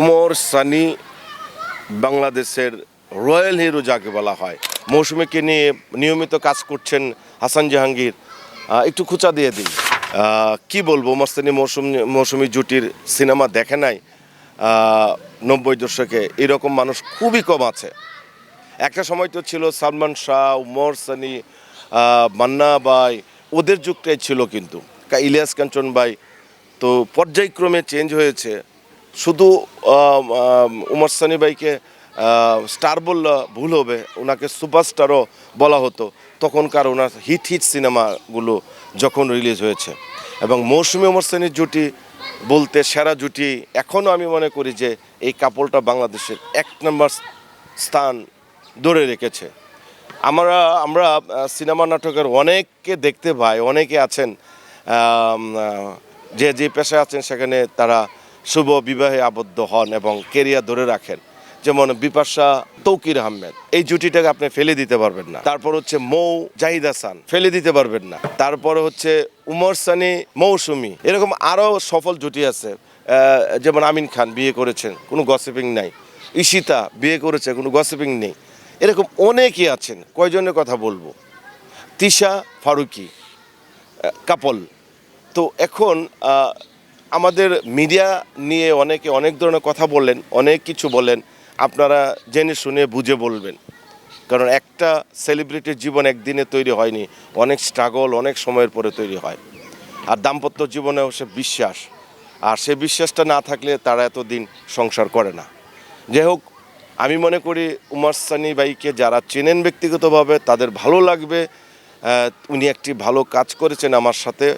উমর সানি বাংলাদেশের royal hero যাকে বলা হয়, মৌসুমিকে নিয়ে নিয়মিত কাজ করছেন হাসান জাহাঙ্গীর। একটু খুঁচা দিয়ে দিই কি বলব সানি মৌসুম, মৌসুমী জুটির সিনেমা দেখে নাই। নব্বই দশকে এরকম মানুষ খুবই কম আছে। একটা সময় তো ছিল সালমান শাহ, উমর সানি মান্না বাই ওদের যুগটাই ছিল কিন্তু। ইলিয়াস কাঞ্চন বাই তো পর্যায়ক্রমে চেঞ্জ হয়েছে। শুধু উমর সানি ভাইকে স্টার বললে ভুল হবে ওনাকে সুপারস্টারও বলা হতো। তখনকার ওনার হিট হিট সিনেমাগুলো যখন রিলিজ হয়েছে। এবং মৌসুমী উমর সানির জুটি বলতে সেরা জুটি, এখনও আমি মনে করি যে এই কাপড়টা বাংলাদেশের এক নম্বর স্থান ধরে রেখেছে। আমরা আমরা সিনেমা নাটকের অনেককে দেখতে পাই, অনেকে আছেন যে যে পেশায় আছেন সেখানে তারা শুভ বিবাহে আবদ্ধ হন এবং কেরিয়ার ধরে রাখেন। যেমন বিপাশা তৌকির আহমেদ। এই জুটিটাকে আপনি ফেলে দিতে পারবেন না। তারপর হচ্ছে মৌ জাহিদ হাসান। ফেলে দিতে পারবেন না। তারপরে হচ্ছে উমর সানি মৌসুমি। এরকম আরও সফল জুটি আছে। যেমন আমিন খান বিয়ে করেছেন, কোনো গসিপিং নাই। ঈশিতা বিয়ে করেছে, কোনো গসিপিং নেই। এরকম অনেকেই আছেন। কয়জনের কথা বলব? তিশা ফারুকি কাপল। তো এখন আমাদের মিডিয়া নিয়ে অনেকে অনেক ধরনের কথা বললেন, অনেক কিছু বলেন আপনারা জেনে শুনে বুঝে বলবেন। কারণ একটা সেলিব্রিটির জীবন একদিনে তৈরি হয়নি, অনেক স্ট্রাগল অনেক সময়ের পরে তৈরি হয়। আর দাম্পত্য জীবনে সে বিশ্বাস, আর সে বিশ্বাসটা না থাকলে তারা এতদিন সংসার করে না। যাই হোক, আমি মনে করি উমার সানি বাইকে যারা চেনেন ব্যক্তিগতভাবে, তাদের ভালো লাগবে উনি একটি ভালো কাজ করেছেন আমার সাথে।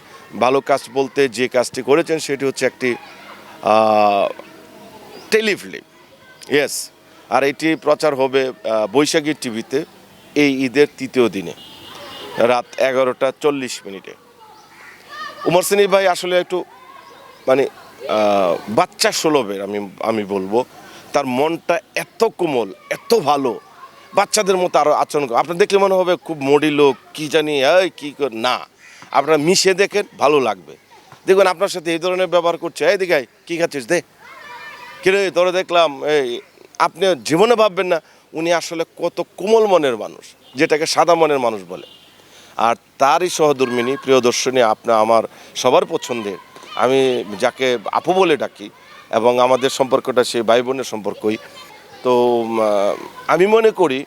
ভালো কাজ বলতে যে কাজটি করেছেন সেটি হচ্ছে একটি টেলিফিল্ম। ইয়েস আর এটি প্রচার হবে বৈশাখী টিভিতে এই ঈদের তৃতীয় দিনে, রাত এগারোটা চল্লিশ মিনিটে। উমর সিনি ভাই আসলে একটু মানে বাচ্চা সুলভের আমি আমি বলব। তার মনটা এত কোমল, এত ভালো। বাচ্চাদের মতো আরও আচরণ। আপনার দেখলে মনে হবে খুব মডি লোক, কী জানি কী না। আপনারা মিশে দেখেন, ভালো লাগবে। দেখবেন আপনার সাথে এই ধরনের ব্যবহার করছে। এই দিকে কী খাচ্ছিস? দে। কিরে তোরা দেখলাম, এই আপনি জীবনে ভাববেন না, উনি আসলে কত কোমল মনের মানুষ, যেটাকে সাদা মনের মানুষ বলে। আর তারই সহধর্মিনী প্রিয়দর্শনী আপনার আমার সবার পছন্দের। আমি যাকে আপু বলে ডাকি, এবং আমাদের সম্পর্কটা সেই ভাই বোনের সম্পর্কই। তো আমি মনে করি,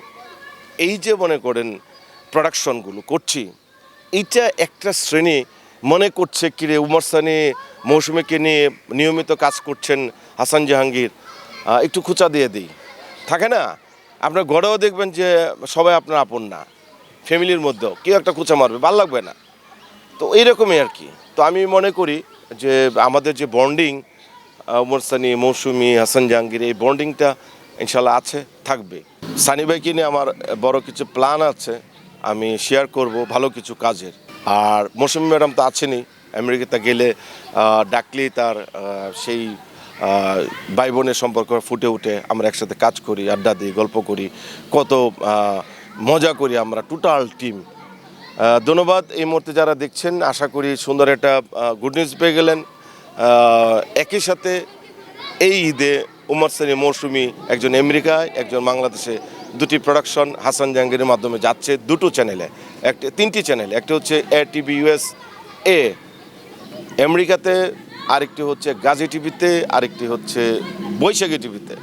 এই যে মনে করেন প্রোডাকশনগুলো করছি এইটা একটা শ্রেণি মনে করছে, কিরে, উমর সানি মৌসুমিকে নিয়ে নিয়মিত কাজ করছেন হাসান জাহাঙ্গীর। একটু খুঁচা দিয়ে দিই। থাকে না? আপনার ঘরেও দেখবেন যে সবাই আপনার আপন না, ফ্যামিলির মধ্যেও। কেউ একটা খুঁচা মারবে, ভালো লাগবে না। তো এইরকমই আর কি। তো আমি মনে করি যে আমাদের যে বন্ডিং উমর সানি, মৌসুমি, হাসান জাহাঙ্গীর, এই বন্ডিংটা ইনশাল্লাহ আছে, থাকবে। সানি ভাইকে নিয়ে আমার বড় কিছু প্ল্যান আছে। আমি শেয়ার করব ভালো কিছু কাজের। আর মৌসুমি ম্যাডাম তো আছেনই, আমেরিকাতে গেলে ডাকলেই তার সেই ভাই বোনের সম্পর্ক ফুটে উঠে। আমরা একসাথে কাজ করি, আড্ডা দিই, গল্প করি, কত মজা করি আমরা টোটাল টিম ধন্যবাদ এই মুহূর্তে যারা দেখছেন, আশা করি সুন্দর একটা গুড নিউজ পেয়ে গেলেন। একই সাথে এই ঈদে উমর সানি মৌসুমি একজন আমেরিকায়, একজন বাংলাদেশে দুটি প্রোডাকশন হাসান জাহাঙ্গীরের মাধ্যমে যাচ্ছে দুটো চ্যানেলে একটি, তিনটি চ্যানেল একটি হচ্ছে এ টিভি ইউএস এ আমেরিকাতে আরেকটি হচ্ছে গাজী টিভিতে, আরেকটি হচ্ছে বৈশাখী টিভিতে।